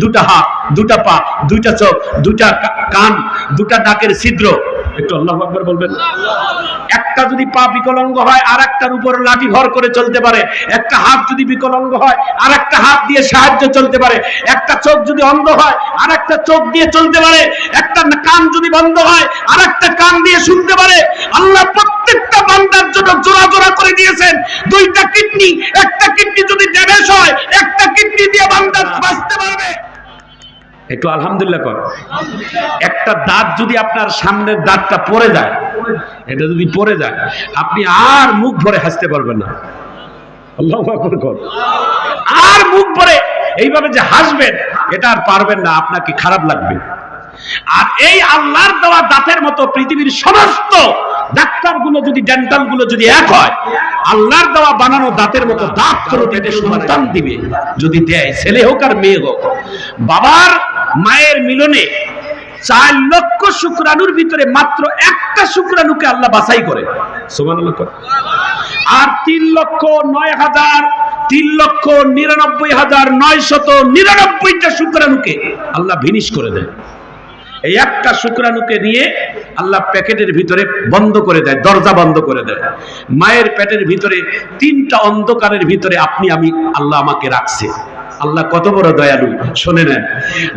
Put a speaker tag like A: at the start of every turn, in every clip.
A: দুটা হাত, দুটা পা, দুইটা চোখ দুটা কান, দুটা নাকের ছিদ্র। একটু আল্লাহ আকবার বলবেন। একটা যদি পা বিকলাঙ্গ হয় আর একটার উপর লাঠি ভর করে চলতে পারে। একটা হাত যদি বিকলাঙ্গ হয় আর একটা হাত দিয়ে সাহায্য চলতে পারে। একটা চোখ যদি অন্ধ হয় আর একটা চোখ দিয়ে চলতে পারে। একটা কান যদি বন্ধ হয় আর একটা কান দিয়ে শুনতে পারে। আল্লাহ প্রত্যেকটা বান্দার জন্য জোড়া জোড়া করে দিয়েছেন। দুইটা কিডনি, একটা কিডনি যদি ড্যামেজ হয়, একটা কিডনি দিয়ে বান্দা বাঁচতে পারবে। একটু আলহামদুলিল্লাহ কর। একটা দাঁত যদি আপনার সামনের দাঁতটা পড়ে যায়, এটা যদি পড়ে যায়, আপনি আর মুখ ভরে হাসতে পারবেন না। আর মুখ ভরে এইভাবে যে হাসবেন, এটা আর পারবেন না, আপনাকে খারাপ লাগবে। আর এই আল্লাহর দেওয়া দাঁতের মতো পৃথিবীর সমস্ত ডাক্তারগুলো যদি ডেন্টালগুলো যদি এক হয়, আল্লাহর দেওয়া বানানো দাঁতের মতো দাঁত কোনো সন্তান দিবে। যদি দেয়, ছেলে হোক আর মেয়ে হোক। বাবার মায়ের মিলনে চার লক্ষ শুক্রাণুর ভিতরে মাত্র একটা শুক্রাণুকে আল্লাহ বাছাই করে আর তিন লক্ষ নয় হাজার তিন লক্ষ নিরানব্বই হাজার নয় শত নিরানব্বইটা শুক্রাণুকে আল্লাহ ভিনিশ করে দেয় এই একটা শুক্রাণুকে নিয়ে আল্লাহ প্যাকেটের ভিতরে বন্ধ করে দেয় দরজা বন্ধ করে দেয়। মায়ের পেটের ভিতরে তিনটা অন্ধকারের ভিতরে আপনি আমি আল্লাহ আমাকে রাখছে। আল্লাহ কত বড় দয়ালু, শোনে নেন।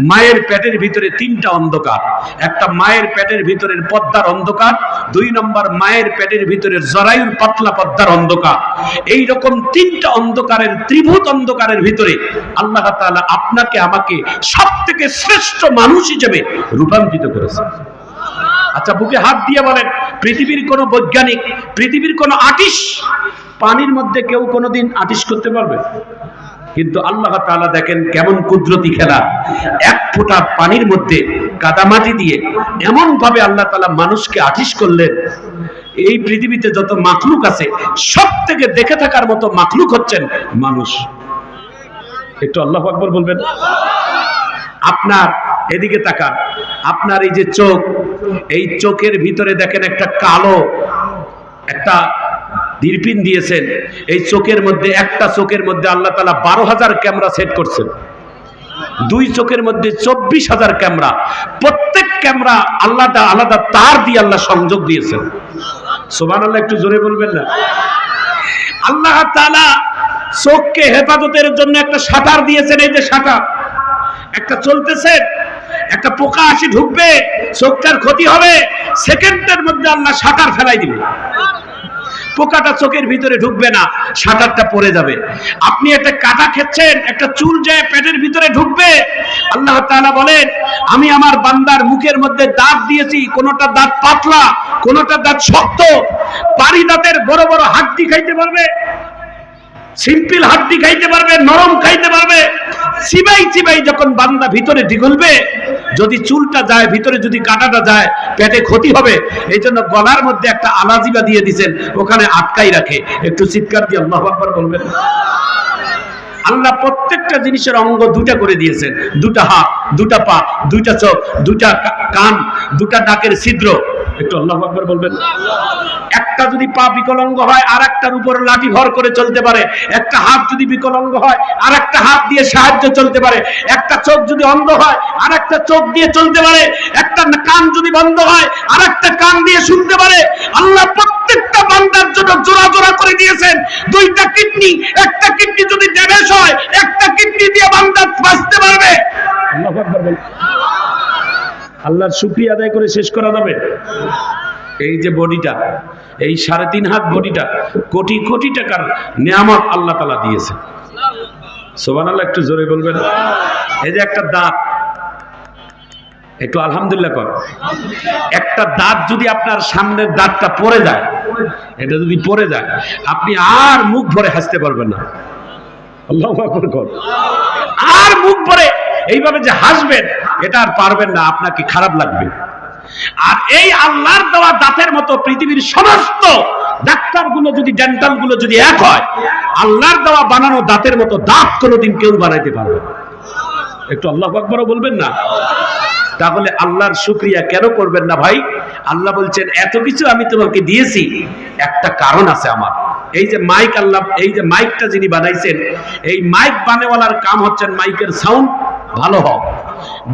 A: মায়ের পেটের ভিতরে তিনটা অন্ধকার। একটা মায়ের পেটের ভিতরের পদ্মার অন্ধকার, দুই নম্বর মায়ের পেটের ভিতরের জরায়ুর পাতলা পদ্মার অন্ধকার। এই রকম তিনটা অন্ধকারের ত্রিভুত অন্ধকারের ভিতরে আল্লাহ তাআলা আপনাকে, আমাকে সব থেকে শ্রেষ্ঠ মানুষ হিসেবে রূপান্তরিত করেছে। আচ্ছা বুকে হাত দিয়ে বলেন, পৃথিবীর কোন বৈজ্ঞানিক, পৃথিবীর কোন আটিস পানির মধ্যে কেউ কোনোদিন আটিস করতে পারবে? কিন্তু আল্লাহ তাআলা দেখেন কেমন কুদরতি খেলা। এক ফোঁটা পানির মধ্যে কাদামাটি দিয়ে এমন ভাবে আল্লাহ তাআলা মানুষকে আটিস করলেন। এই পৃথিবীতে যত মাখলুক আছে সব থেকে দেখে থাকার মতো মাখলুক হচ্ছেন মানুষ। একটু আল্লাহ আকবর বলবেন। আপনার এদিকে তাকান। আপনার এই যে চোখ, এই চোখের ভিতরে দেখেন একটা কালো, একটা দীর্পিন দিয়েছেন। এই চোখের মধ্যে, একটা চোখের মধ্যে আল্লাহ তালা বারো হাজার ক্যামেরা সেট করছেন। দুই চোখের মধ্যে চব্বিশ হাজার ক্যামেরা। প্রত্যেক ক্যামেরা আলাদা আলাদা তার দিয়ে আল্লাহ সংযোগ দিয়েছেন। সোমান আল্লাহ একটু জোরে বলবেন না? আল্লাহ তাআলা চোখকে হেফাজতের জন্য একটা সাঁতার দিয়েছেন, এই যে সাঁতার একটা চলতেছে, একটা পোকা আসি, ঢুকবে, চোখটার ক্ষতি হবে, সেকেন্ডের মধ্যে আল্লাহ সাঁতার ফেলাই দিবে। পোকাটা চোখের ভিতরে ঢুকবে না শাটারটা পড়ে যাবে। আপনি একটা কাটা খেচ্ছেন, একটা চুল যায় পেটের ভিতরে ঢুকবে। আল্লাহ তাআলা বলেন, আমি আমার বান্দার মুখের মধ্যে দাঁত দিয়েছি, কোনটা দাঁত পাতলা, কোনটা দাঁত শক্ত। পারি দাঁতের বড় বড় হাড্ডি খাইতে পারবে, সিম্পল হাড্ডি খাইতে পারবে, নরম খাইতে পারবে। চিবাই চিবাই যখন বান্দা ভিতরে ঢিগুলবে যদি চুলটা যায়, ভিতরে যদি কাটাটা যায়, পেটে ক্ষতি হবে। এই জন্য গলার মধ্যে একটা আলাজিবা দিয়ে দিছেন ওখানে আটকাই রাখে। একটু চিৎকার দিয়ে আল্লাহ বলবেন। আল্লাহ প্রত্যেকটা জিনিসের অঙ্গ দুটা করে দিয়েছেন। দুটা হাত, দুটা পা, দুইটা চোখ, দুটা কান, দুটা নাকের ছিদ্র। একটু আল্লাহ আকবার বলবেন। একটা যদি পা বিকলঙ্গ হয় আর একটার উপর লাঠি ভর করে চলতে পারে। একটা হাত যদি বিকলাঙ্গ হয় আর একটা হাত দিয়ে সাহায্য চলতে পারে। একটা চোখ যদি অন্ধ হয় আর একটা চোখ দিয়ে চলতে পারে। একটা কান যদি বন্ধ হয় আর একটা কান দিয়ে শুনতে পারে। আল্লাহ প্রত্যেকটা বান্দার জন্য জোড়া জোড়া করে দিয়েছেন। দুইটা কিডনি, একটা কিডনি যদি ড্যামেজ হয়, একটা কিডনি দিয়ে বান্দা বাঁচতে পারবে। আল্লাহর শুক্রিয়া আদায় করে শেষ করা যাবে। এই যে বডিটা, এই সাড়ে তিন হাত বডিটা, কোটি কোটি টাকার নিয়ামত আল্লাহ তালা দিয়েছে সোবান আল্লাহ একটু জোরে বলবেন। এই যে একটা দাঁত একটু আলহামদুলিল্লাহ কর। একটা দাঁত যদি আপনার সামনের দাঁতটা পড়ে যায়, এটা যদি পড়ে যায়, আপনি আর মুখ ভরে হাসতে পারবেন না। আল্লাহ কর। আর মুখ ভরে এইভাবে যে হাসবেন, এটা আর পারবেন না, আপনাকে খারাপ লাগবে। আর এই আল্লাহর দেওয়া দাঁতের মতো পৃথিবীর সমস্ত ডাক্তারগুলো যদি ডেন্টালগুলো যদি এক হয়, আল্লাহর দেওয়া বানানো দাঁতের মতো দাঁত কোনোদিন কেউ বানাইতে পারবে না। একটু আল্লাহ আকবরও বলবেন না? তাহলে আল্লাহর শুক্রিয়া কেন করবেন না ভাই? আল্লাহ বলছেন, এত কিছু আমি তোমাকে দিয়েছি, একটা কারণ আছে আমার। এই যে মাইক আল্লাহ, এই যে মাইকটা যিনি বানাইছেন, এই মাইক বানেওয়ালার কাম হচ্ছেন মাইকের সাউন্ড ভালো হোক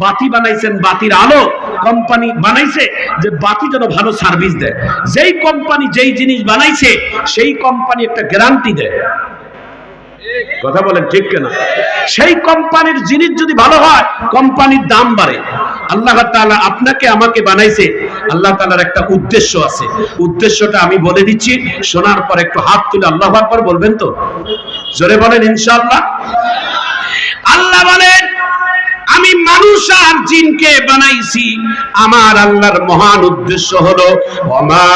A: বাতি বানাইছেন, বাতির আলো কোম্পানি বানাইছে যে বাতি যেন ভালো সার্ভিস দেয়। যেই কোম্পানি যেই জিনিস বানাইছে, সেই কোম্পানি একটা গ্যারান্টি দেয়। কথা বলেন ঠিক কেনা? সেই কোম্পানির জিনিস যদি ভালো হয়, কোম্পানির দাম বাড়ে। আল্লাহ তালা আপনাকে আমাকে বানাইছে। আল্লাহ তালার একটা উদ্দেশ্য আছে। উদ্দেশ্যটা আমি বলে দিচ্ছি, শোনার পর একটু হাত তুলে আল্লাহ পর বলবেন তো? জোরে বলেন ইনশাল্লাহ আল্লাহ বলেন আমি মানুষ আর জিনকে বানাইছি। আমার আল্লাহর মহান উদ্দেশ্য হলো, ওমা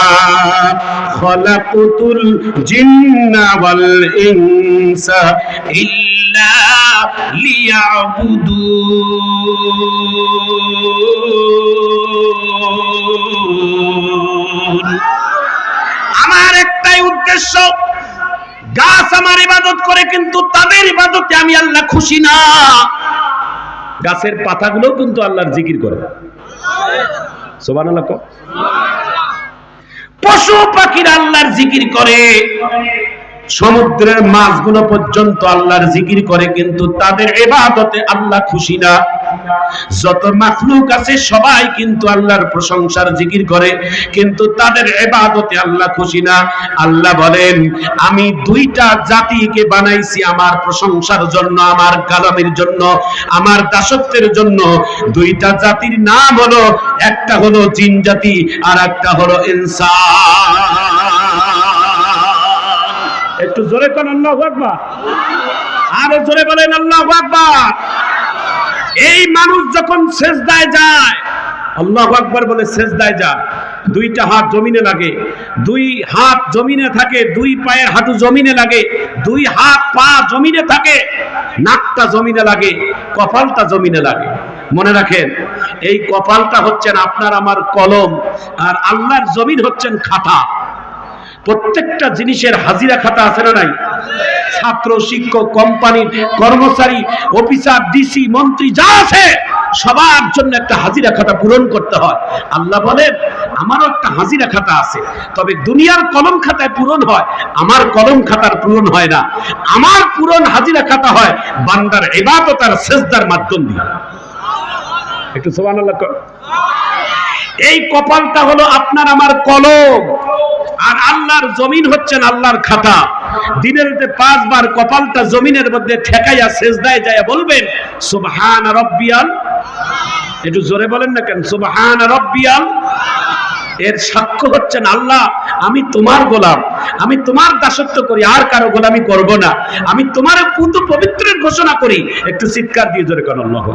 A: খলাকুতুল জিন্না ওয়াল ইনসা ইল্লা আমার একটাই উদ্দেশ্য, গাছ আমার ইবাদত করে, কিন্তু তাদের ইবাদতে আমি আল্লাহ খুশি না। গাছের পাতাগুলো কিন্তু আল্লাহর জিকির করে। পশু পাখির আল্লাহর জিকির করে। সমুদ্রের মাছগুলো পর্যন্ত আল্লাহর জিকির করে, কিন্তু তাদের এবাদতে আল্লাহ খুশি না। যত মাখলুক আছে সবাই কিন্তু আল্লাহর প্রশংসার জিকির করে, কিন্তু তাদের এবাদতে আল্লাহ খুশি না। আল্লাহ বলেন, আমি দুইটা জাতিকে বানাইছি আমার প্রশংসার জন্য, আমার কালামের জন্য, আমার দাসত্বের জন্য। দুইটা জাতির নাম হলো, একটা হলো জিন জাতি, আর একটা হলো ইনসান। একটু জোরে কোন আল্লাহ জোরে বলেন, আল্লাহ এই মানুষ যখন সেজদায় যায়, আল্লাহ আকবার বলে সেজদায় যায় দুইটা হাত জমিনে লাগে, দুই হাত জমিনে থাকে, দুই পায়ের হাঁটু জমিনে লাগে, দুই হাত পা জমিনে থাকে, নাকটা জমিনে লাগে, কপালটা জমিনে লাগে। মনে রাখেন, এই কপালটা হচ্ছেন আপনার আমার কলম, আর আল্লাহর জমিন হচ্ছেন খাতা। প্রত্যেকটা জিনিসের হাজিরা খাতা আছে না নাই? ছাত্র, শিক্ষক, কোম্পানির কর্মচারী, অফিসার, ডিসি, মন্ত্রী, যা আছে, সবার জন্য একটা হাজিরা খাতা পূরণ করতে হয়। আল্লাহ বলেন, আমারও একটা হাজিরা খাতা আছে, তবে দুনিয়ার কলম খাতায় পূরণ হয়, আমার কলম খাতার পূরণ হয় না। আমার পূরণ হাজিরা খাতা হয় বান্দার এবাদত আর সেজদার মাধ্যম দিয়ে। একটু সোমান এই কপালটা হলো আপনার, আমার কলম। আর আল্লাহর জমিন হচ্ছেন আল্লাহর খাতা। দিনের পাঁচবার কপালটা জমিনের মধ্যে ঠেকাইয়া সেজদায় যায় বলবেন, সুবহান রব্বিয়াল একটু জোরে বলেন না কেন? সুবহান রব্বিয়াল এর সাক্ষ্য হচ্ছেন আল্লাহ, আমি তোমার গোলাম, আমি তোমার দাসত্ব করি, আর কারও গোলামি করব না। আমি তোমার পুত পবিত্রের ঘোষণা করি। একটু চিৎকার দিয়ে জোরে কেন আল্লাহ